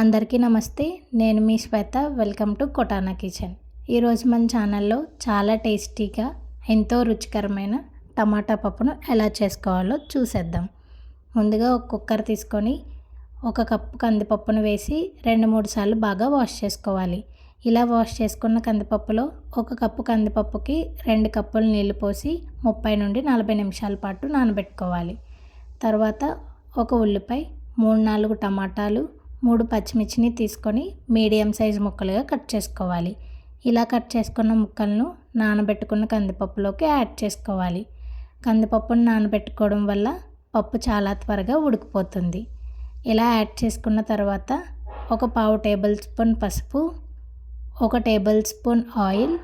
అందరికీ నమస్తే నేను మీ Shweta. Welcome to Kotana kitchen. ఈరోజు మన ఛానల్లో చాలా టేస్టీగా ఎంతో రుచికరమైన టమాటా పప్పును ఎలా చేసుకోవాలో చూసేద్దాం. ముందుగా ఒక కుక్కర్ తీసుకొని ఒక కప్పు కందిపప్పును వేసి రెండు మూడు సార్లు బాగా వాష్ చేసుకోవాలి. ఇలా వాష్ చేసుకున్న కందిపప్పులో ఒక కప్పు కందిపప్పుకి రెండు కప్పులు నీళ్ళు పోసి ముప్పై నుండి నలభై నిమిషాల పాటు నానబెట్టుకోవాలి. తర్వాత ఒక ఉల్లిపాయ మూడు నాలుగు టమాటాలు మూడు పచ్చిమిర్చిని తీసుకొని మీడియం సైజు ముక్కలుగా కట్ చేసుకోవాలి. ఇలా కట్ చేసుకున్న ముక్కలను నానబెట్టుకున్న కందిపప్పులోకి యాడ్ చేసుకోవాలి. కందిపప్పును నానబెట్టుకోవడం వల్ల పప్పు చాలా త్వరగా ఉడికిపోతుంది. ఇలా యాడ్ చేసుకున్న తర్వాత ఒక పావు టేబుల్ స్పూన్ పసుపు ఒక టేబుల్ స్పూన్ ఆయిల్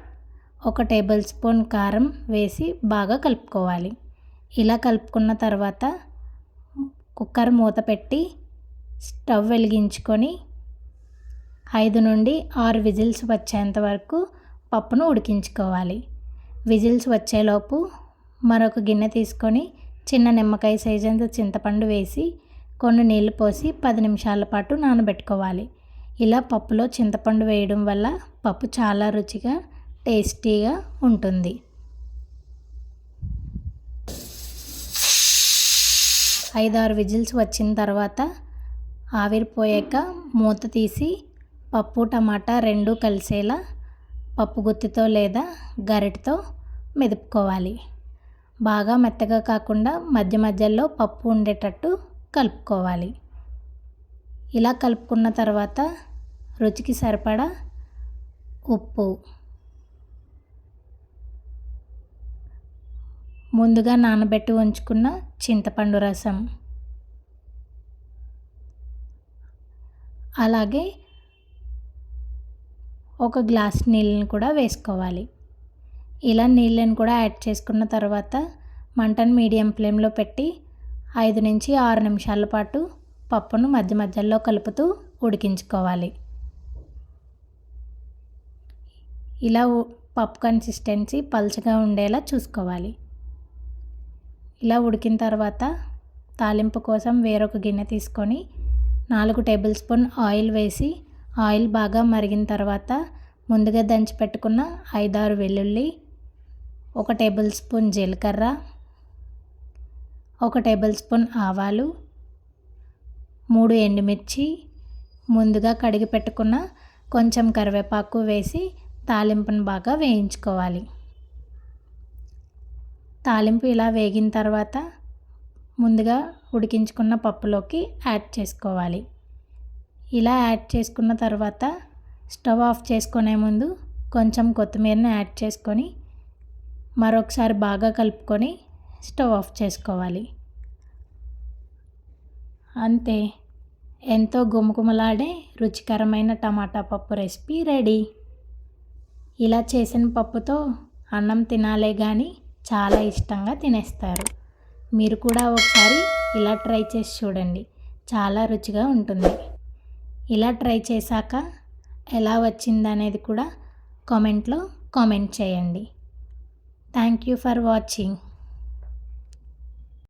ఒక టేబుల్ స్పూన్ కారం వేసి బాగా కలుపుకోవాలి. ఇలా కలుపుకున్న తర్వాత కుక్కర్ మూత పెట్టి స్టవ్ వెలిగించుకొని ఐదు నుండి ఆరు విజిల్స్ వచ్చేంత వరకు పప్పును ఉడికించుకోవాలి. విజిల్స్ వచ్చేలోపు మరొక గిన్నె తీసుకొని చిన్న నిమ్మకాయ సైజ్ అంత చింతపండు వేసి కొన్ని నీళ్ళు పోసి పది నిమిషాల పాటు నానబెట్టుకోవాలి. ఇలా పప్పులో చింతపండు వేయడం వల్ల పప్పు చాలా రుచిగా టేస్టీగా ఉంటుంది. ఐదారు విజిల్స్ వచ్చిన తర్వాత ఆవిరిపోయాక మూత తీసి పప్పు టమాటా రెండు కలిసేలా పప్పు గుత్తితో లేదా గరిటతో మెదుపుకోవాలి. బాగా మెత్తగా కాకుండా మధ్య మధ్యలో పప్పు ఉండేటట్టు కలుపుకోవాలి. ఇలా కలుపుకున్న తర్వాత రుచికి సరిపడా ఉప్పు. ముందుగా నానబెట్టి ఉంచుకున్న చింతపండు రసం. అలాగే ఒక గ్లాస్ నీళ్ళని కూడా వేసుకోవాలి. ఇలా నీళ్ళని కూడా యాడ్ చేసుకున్న తర్వాత మంటను మీడియం ఫ్లేమ్లో పెట్టి ఐదు నుంచి ఆరు నిమిషాల పాటు పప్పును మధ్య మధ్యలో కలుపుతూ ఉడికించుకోవాలి. ఇలా పప్పు కన్సిస్టెన్సీ పలుచగా ఉండేలా చూసుకోవాలి. ఇలా ఉడికిన తర్వాత తాలింపు కోసం వేరొక గిన్నె తీసుకొని నాలుగు టేబుల్ స్పూన్ ఆయిల్ వేసి ఆయిల్ బాగా మరిగిన తర్వాత ముందుగా దంచి పెట్టుకున్న ఐదారు వెల్లుల్లి ఒక టేబుల్ స్పూన్ జీలకర్ర ఒక టేబుల్ స్పూన్ ఆవాలు మూడు ఎండుమిర్చి ముందుగా కడిగి పెట్టుకున్న కొంచెం కరివేపాకు వేసి తాలింపును బాగా వేయించుకోవాలి. తాలింపు ఇలా వేగిన తర్వాత ముందుగా ఉడికించుకున్న పప్పులోకి యాడ్ చేసుకోవాలి. ఇలా యాడ్ చేసుకున్న తర్వాత స్టవ్ ఆఫ్ చేసుకునే ముందు కొంచెం కొత్తిమీరని యాడ్ చేసుకొని మరొకసారి బాగా కలుపుకొని స్టవ్ ఆఫ్ చేసుకోవాలి. అంతే. ఎంతో గుమగుమలాడే రుచికరమైన టమాటా పప్పు రెసిపీ రెడీ. ఇలా చేసిన పప్పుతో అన్నం తినాలే కానీ చాలా ఇష్టంగా తినేస్తారు. మీరు కూడా ఒకసారి ఇలా ట్రై చేసి చూడండి. చాలా రుచిగా ఉంటుంది. ఇలా ట్రై చేశాక ఎలా వచ్చిందనేది కూడా కామెంట్లో కామెంట్ చేయండి. Thank you for watching.